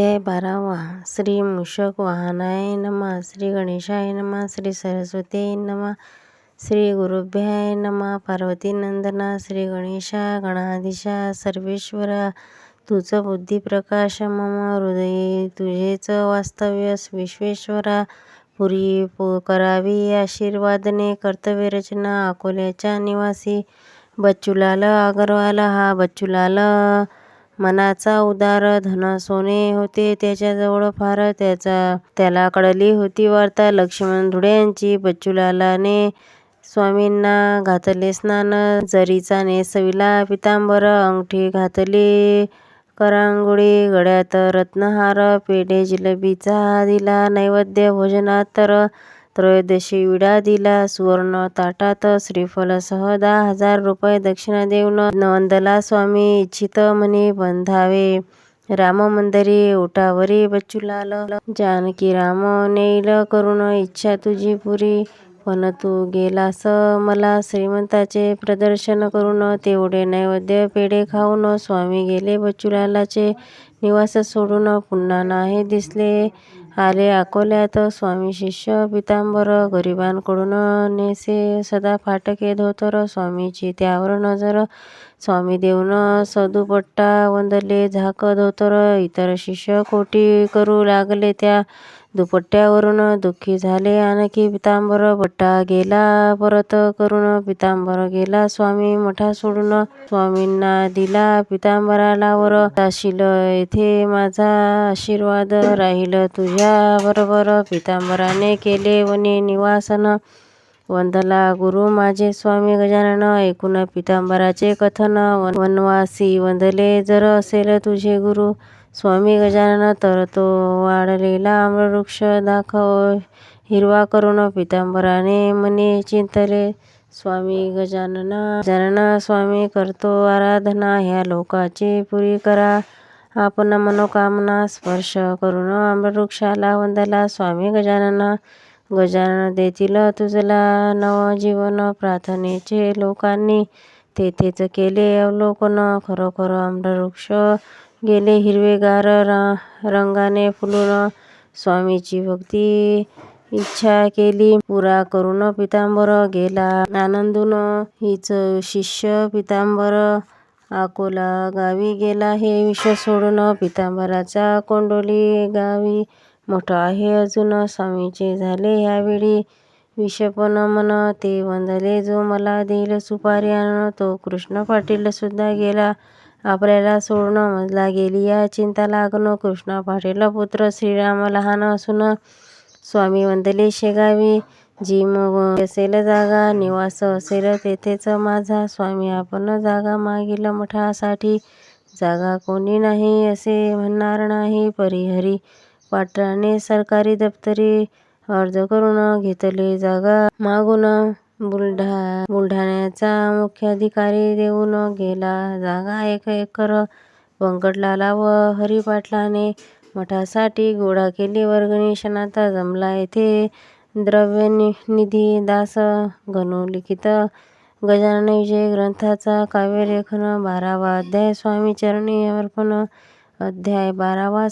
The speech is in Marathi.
अध्याय बारावा. श्री मूषक वाहनाय नमः. श्री गणेशाय नमः. श्री सरस्वती नमः. श्री गुरुभ्याय नमः. पार्वतीनंदना श्री गणेशा गणाधीशा सर्वेश्वरा तुझ बुद्धिप्रकाश मम हृदय तुझेच वास्तव्य विश्वेश्वरा. पुरी करावी आशीर्वादने कर्तव्य रचना अकोल्याच्या निवासी बच्चूलाल अगरवाल हा बच्चूलाल मनाचा उदार धन सोने होते. त्याच्याजवळ फार त्याचा त्याला कळली होती वार्ता. लक्ष्मण धुड्यांची बच्चूलालाने स्वामींना घातले स्नान. जरीचा नेसविला पितांबर अंगठी घातली करांगोळी गळ्यात रत्नहार पेढे जिलेबीचा दिला नैवेद्य भोजनात तर त्रयोदशी विडा दिला सुवर्ण ताटात श्रीफलसह दहा हजार रुपये दक्षिणा देऊन नवंदला स्वामी इच्छित म्हणे बंधावे. राम मंदिरी ओटावरी बच्चूलाल जानकी राम नेईल करून इच्छा तुझी पुरी. पण तू गेलास मला श्रीमंताचे प्रदर्शन करून तेवढे नैवेद्य पेढे खाऊन स्वामी गेले बच्चूलालाचे. निवास सोडून पुन्हा नाही दिसले. आले अकोल्यात स्वामी शिष्य पितांबर गरिबांकडून नेसे सदा फाटके धोतर स्वामीची त्यावर नजर स्वामी देऊन सदुपट्टा वंदले झाक धोतर इतर शिष्य कोटी करू लागले त्या दुपट्ट्यावरून दुःखी झाले. आणखी पितांबर बट्टा गेला. परत करून पितांबर गेला. स्वामी मठा सोडून स्वामींना दिला. पितांबराला वर जाशील येथे माझा आशीर्वाद राहील. तुझ्या बरोबर पितांबराने केले. वने निवासन. वंदला गुरु. माझे स्वामी गजानन ऐकून पितांबराचे कथन वनवासी वंदले. जर असेल तुझे गुरु स्वामी गजानन तर तो वाढलेला आम्रवृक्ष दाखव हिरवा करून पितांबराने मने चिंतले. स्वामी गजानना गजानना स्वामी करतो आराधना. ह्या लोकाची पुरी करा. आपण मनोकामना स्पर्श करून आम्रवृक्षाला वंदला. स्वामी गजानना गजानन देतील तुझला नवजीवन प्रार्थनेचे लोकांनी. तेथेच केले अवलोकन. खरोखर आम्रवृक्ष गेले हिरवेगार रंगाने फुलून स्वामीची भक्ती. इच्छा केली पुरा करून पितांबर गेला. आनंदून हीच शिष्य पितांबर अकोला गावी गेला. हे विष सोडून पितांबराचा कोंडोली गावी. मोठं आहे अजून स्वामीचे झाले ह्यावेळी विषपण मन ते वंदले. जो मला देईल सुपारी आणून तो कृष्ण पाटील सुद्धा गेला. आपल्याला सोडणं मजला गेली. या चिंता लागून कृष्णा पाटील पुत्र श्रीराम लहान असून स्वामी वंदले शेगावी जी मग असेल जागा निवास असेल तेथेच माझा. स्वामी आपण जागा मागील मठासाठी जागा कोणी नाही असे म्हणणार नाही. परिहरी पाटलाने सरकारी दप्तरी अर्ज करून घेतले. जागा मागून बुलढा बुलढाण्याचा मुख्याधिकारी देऊन गेला जागा एक एकर. व्यंकटलाला व हरिपाटलाने मठासाठी गोळा केली. वर्गणी क्षणात जमला येथे. द्रव्यनिधी दास गणुलिखित गजानन विजय ग्रंथाचा काव्यलेखन बारावा अध्याय. स्वामी चरणी अर्पण अध्याय बारावा